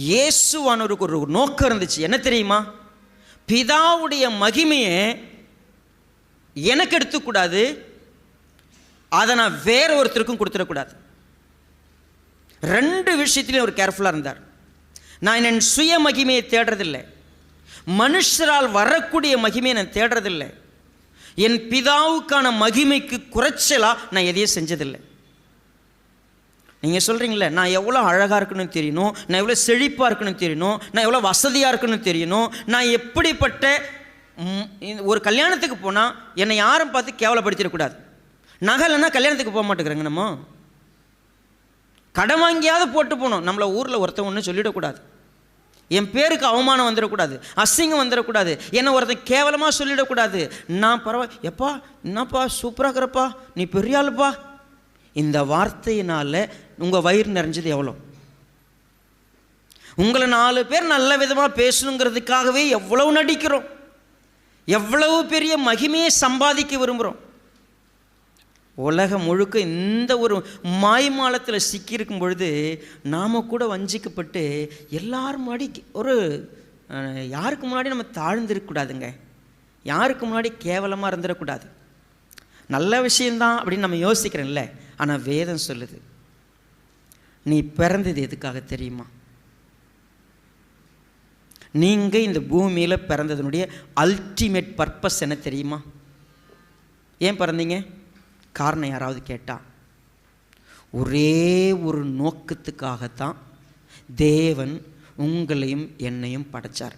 இயேசுவானவருக்கு ஒரு நோக்கம் இருந்துச்சு. என்ன தெரியுமா? பிதாவுடைய மகிமையை எனக்கு எடுத்துக்கூடாது அதை நான் வேற ஒருத்தருக்கும் கொடுத்துடக்கூடாது. ரெண்டு விஷயத்திலையும் அவர் கேர்ஃபுல்லாக இருந்தார். நான் என் சுய மகிமையை தேடுறதில்லை. மனுஷரால் வரக்கூடிய மகிமையை நான் தேடுறதில்லை. என் பிதாவுக்கான மகிமைக்கு குறைச்சலாக நான் எதையும் செஞ்சதில்லை. நீங்கள் சொல்கிறீங்களே நான் எவ்வளோ அழகாக இருக்கணும்னு தெரியணும் நான் எவ்வளோ செழிப்பாக இருக்கணும்னு தெரியணும் நான் எவ்வளோ வசதியாக இருக்கணும்னு தெரியணும் நான் எப்படிப்பட்ட ஒரு கல்யாணத்துக்கு போனால் என்னை யாரும் பார்த்து கேவலப்படுத்திடக்கூடாது நகைலன்னா கல்யாணத்துக்கு போக மாட்டேங்கிறேங்க நம்ம. கடன் வாங்கியாவது போட்டு போகணும். நம்மளை ஊரில் ஒருத்தன் ஒன்றும் சொல்லிடக்கூடாது என் பேருக்கு அவமானம் வந்துடக்கூடாது அசிங்கம் வந்துடக்கூடாது என்னை ஒருத்தன் கேவலமாக சொல்லிடக்கூடாது நான் பரவாயில்ல எப்பா என்னப்பா சூப்பராக இருக்கிறப்பா நீ பெரிய ஆளுப்பா. இந்த வார்த்தையினால் உங்கள் வயிறு நிறைஞ்சது எவ்வளோ உங்களை நாலு பேர் நல்ல விதமாக பேசணுங்கிறதுக்காகவே எவ்வளவு நடிக்கிறோம்? எவ்வளவு பெரிய மகிமையை சம்பாதிக்க விரும்புகிறோம் உலகம் முழுக்க இந்த ஒரு மாய்மாலத்தில் சிக்கியிருக்கும் பொழுது நாம் கூட வஞ்சிக்கப்பட்டு எல்லாரும் முன்னாடி ஒரு யாருக்கு முன்னாடி நம்ம தாழ்ந்திருக்கக்கூடாதுங்க யாருக்கு முன்னாடி கேவலமாக இருந்துடக்கூடாது நல்ல விஷயந்தான் அப்படின்னு நம்ம யோசிக்கிறோம்ல. ஆனால் வேதம் சொல்லுது. நீ பிறந்தது எதுக்காக தெரியுமா? நீங்கள் இந்த பூமியில் பிறந்ததுனுடைய அல்டிமேட் பர்பஸ் என்ன தெரியுமா? ஏன் பிறந்தீங்க? காரணம் யாராவது கேட்டால் ஒரே ஒரு நோக்கத்துக்காகத்தான் தேவன் உங்களையும் என்னையும் படைச்சார்.